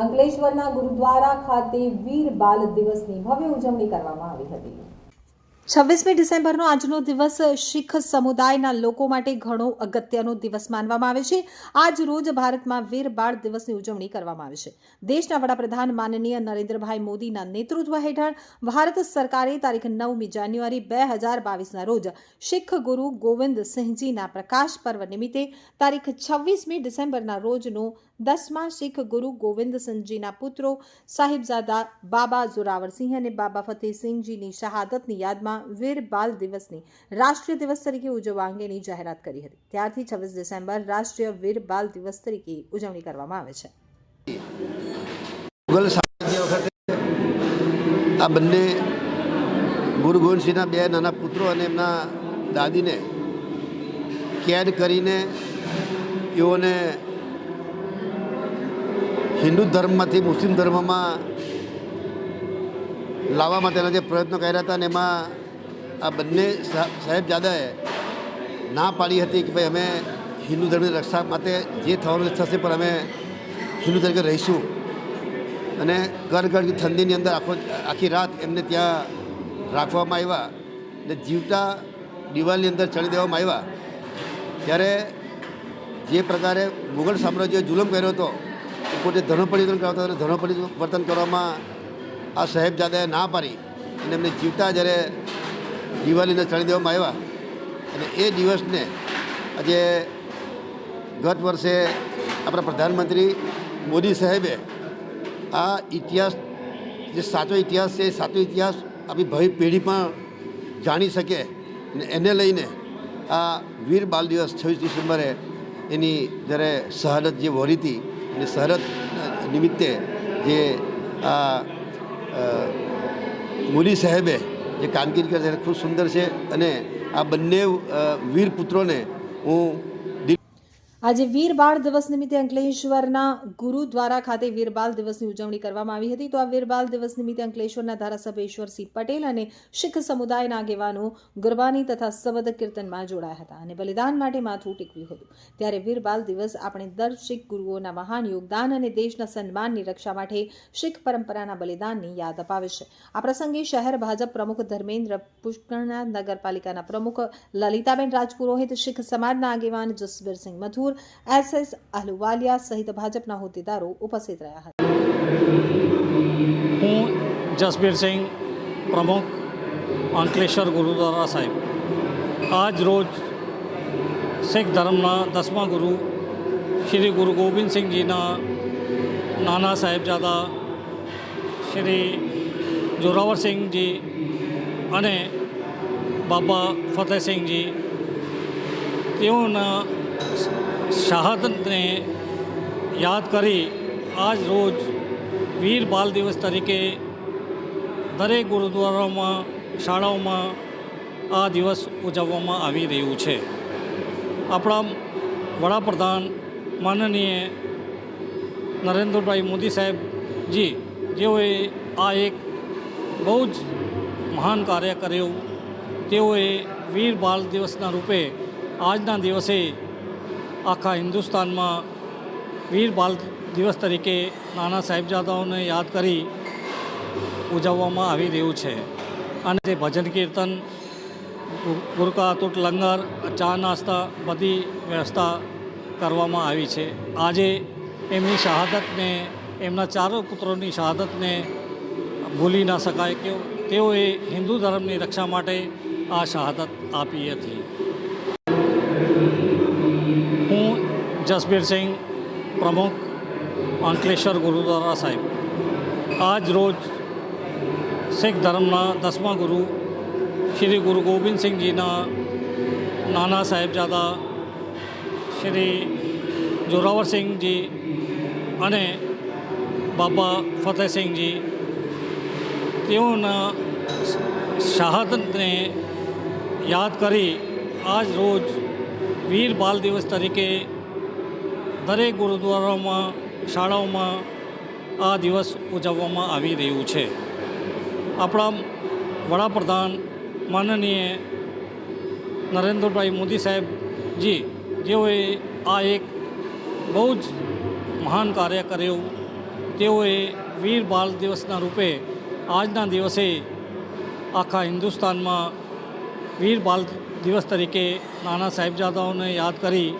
અંકલેશ્વરના ગુરુદ્વારા ખાતે વીર બાલ દિવસની ભવ્ય ઉજવણી કરવામાં આવી હતી. છવ્વીસમી ડિસેમ્બરનો આજનો દિવસ શીખ સમુદાયના લોકો માટે ઘણો અગત્યનો દિવસ માનવામાં આવે છે. આજ રોજ ભારતમાં વીર બાળ દિવસની ઉજવણી કરવામાં આવે છે. દેશના વડાપ્રધાન માનનીય નરેન્દ્રભાઈ મોદીના નેતૃત્વ હેઠળ ભારત સરકારે તારીખ નવમી જાન્યુઆરી બે હજાર બાવીસના રોજ શીખ ગુરુ ગોવિંદ સિંહજીના પ્રકાશ પર્વ નિમિત્તે તારીખ છવ્વીસમી ડિસેમ્બરના રોજનો દસમા શીખ ગુરુ ગોવિંદ સિંહજીના પુત્રો સાહિબજાદા બાબા જોરાવરસિંહ અને બાબા ફતેહસિંહજીની શહાદતની યાદમાં વીર બાલ દિવસની રાષ્ટ્રીય દિવસ તરીકે ઉજવવા અંગેની જાહેરાત કરી હતી. ત્યારથી છવ્વીસ ડિસેમ્બર રાષ્ટ્રીય વીર બાલ દિવસ તરીકે ઉજવણી કરવામાં આવે છે. વખતે આ બંને ગુરુ ગોવિંદસિંહના બે નાના પુત્રો અને એમના દાદીને કેદ કરીને તેઓને હિન્દુ ધર્મમાંથી મુસ્લિમ ધર્મમાં લાવવા માટેના જે પ્રયત્નો કર્યા હતા ને એમાં આ બંને સાહેબ સાહેબજાદાએ ના પાડી હતી કે ભાઈ અમે હિન્દુ ધર્મની રક્ષા માટે જે થવાનું થશે પણ અમે હિન્દુ તરીકે રહીશું. અને કરગડ ઠંડીની અંદર આખો, આખી રાત એમને ત્યાં રાખવામાં આવ્યા ને જીવતા દિવાલની અંદર ચડી દેવામાં આવ્યા. ત્યારે જે પ્રકારે મુગલ સામ્રાજ્યએ જુલમ કર્યો હતો પોતે ધર્મપરિવર્તન કરાવતા અને ધર્મપરિવર્તન કરવામાં આ સાહેબજાદાએ ના પાડી અને એમને જીવતા જ્યારે દિવાળીને ચણી દેવામાં આવ્યા અને એ દિવસને આજે ગત વર્ષે આપણા પ્રધાનમંત્રી મોદી સાહેબે આ ઇતિહાસ, જે સાચો ઇતિહાસ છે, એ સાચો ઇતિહાસ આપણી ભાવિ પેઢી પણ જાણી શકે અને એને લઈને આ વીર બાલ દિવસ છવ્વીસ ડિસેમ્બરે એની જ્યારે શહાદત જે વહોરી હતી અને શરદ નિમિત્તે જે આ મુલી સાહેબે જે કામગીરી કરી છે, ખૂબ સુંદર છે અને આ બંને વીર પુત્રોને હું આજે વીર બાળ દિવસ નિમિત્તે અંકલેશ્વરના ગુરુદ્વારા ખાતે વીર બાલ દિવસની ઉજવણી કરવામાં આવી હતી. તો આ વીર બાળ દિવસ નિમિત્તે અંકલેશ્વરના ધારાસભ્ય ઈશ્વરસિંહ પટેલ અને શીખ સમુદાયના આગેવાનો ગુરબાની તથા સવદ કીર્તનમાં જોડાયા હતા અને બલિદાન માટે માથું ટેકવ્યું હતું. ત્યારે વીર બાળ દિવસ આપણે દર શીખ ગુરુઓના મહાન યોગદાન અને દેશના સન્માનની રક્ષા માટે શીખ પરંપરાના બલિદાનની યાદ અપાવે છે. આ પ્રસંગે શહેર ભાજપ પ્રમુખ ધર્મેન્દ્ર પુષ્કરના નગરપાલિકાના પ્રમુખ લલિતાબેન રાજપુરોહિત, શીખ સમાજના આગેવાન જસબીરસિંહ મથુર એસ એસ અહલુવાલિયા સહિત ભાજપના હોદ્દેદારો ઉપસ્થિત રહ્યા હતા હું જસબીરસિંહ પ્રમુખ અંકલેશ્વર ગુરુદ્વારા સાહેબ આજ રોજ શીખ ધર્મના દસમા ગુરુ શ્રી ગુરુ ગોવિંદસિંહજીના નાના સાહેબજાદા શ્રી જોરાવરસિંહજી અને બાબા ફતેહસિંહજી તેઓના શહાદતને યાદ કરી આજ રોજ વીર બાલ દિવસ તરીકે દરેક ગુરુદ્વારામાં શાળાઓમાં આ દિવસ ઉજવવામાં આવી રહ્યું છે. આપણા વડાપ્રધાન માનનીય નરેન્દ્રભાઈ મોદી સાહેબજી, જેઓએ આ એક બહુ જ મહાન કાર્ય કર્યું, તેઓએ વીર બાલ દિવસના રૂપે આજના દિવસે આખા હિન્દુસ્તાનમાં વીર બાલ દિવસ તરીકે નાના સાહેબજાદાઓને યાદ કરી ઉજવવામાં આવી રહ્યું છે. અને તે ભજન કીર્તન ગુરકા તૂટ લંગર, ચા નાસ્તા બધી વ્યવસ્થા કરવામાં આવી છે. આજે એમની શહાદતને, એમના ચારો પુત્રોની શહાદતને ભૂલી ના શકાય કે તેઓએ હિન્દુ ધર્મની રક્ષા માટે આ શહાદત આપી હતી. હું જસબીરસિંહ પ્રમુખ અંકલેશ્વર ગુરુદ્વારા સાહેબ આજ રોજ શીખ ધર્મના દસમા ગુરુ શ્રી ગુરુ ગોવિંદસિંહજીના નાના સાહેબજાદા શ્રી જોરાવરસિંહજી અને બાબા ફતેહસિંહજી તેઓના શહાદતને યાદ કરી આજ રોજ વીર બાલ દિવસ તરીકે દરેક ગુરુદ્વારામાં, શાળાઓમાં આ દિવસ ઉજવવામાં આવી રહ્યું છે. આપણા વડાપ્રધાન માનનીય નરેન્દ્રભાઈ મોદી સાહેબજી, જેઓએ આ એક બહુ જ મહાન કાર્ય કર્યું, તેઓએ વીર બાલ દિવસના રૂપે આજના દિવસે આખા હિન્દુસ્તાનમાં વીર બાલ દિવસ તરીકે નાના સાહેબજાદાઓને યાદ કરી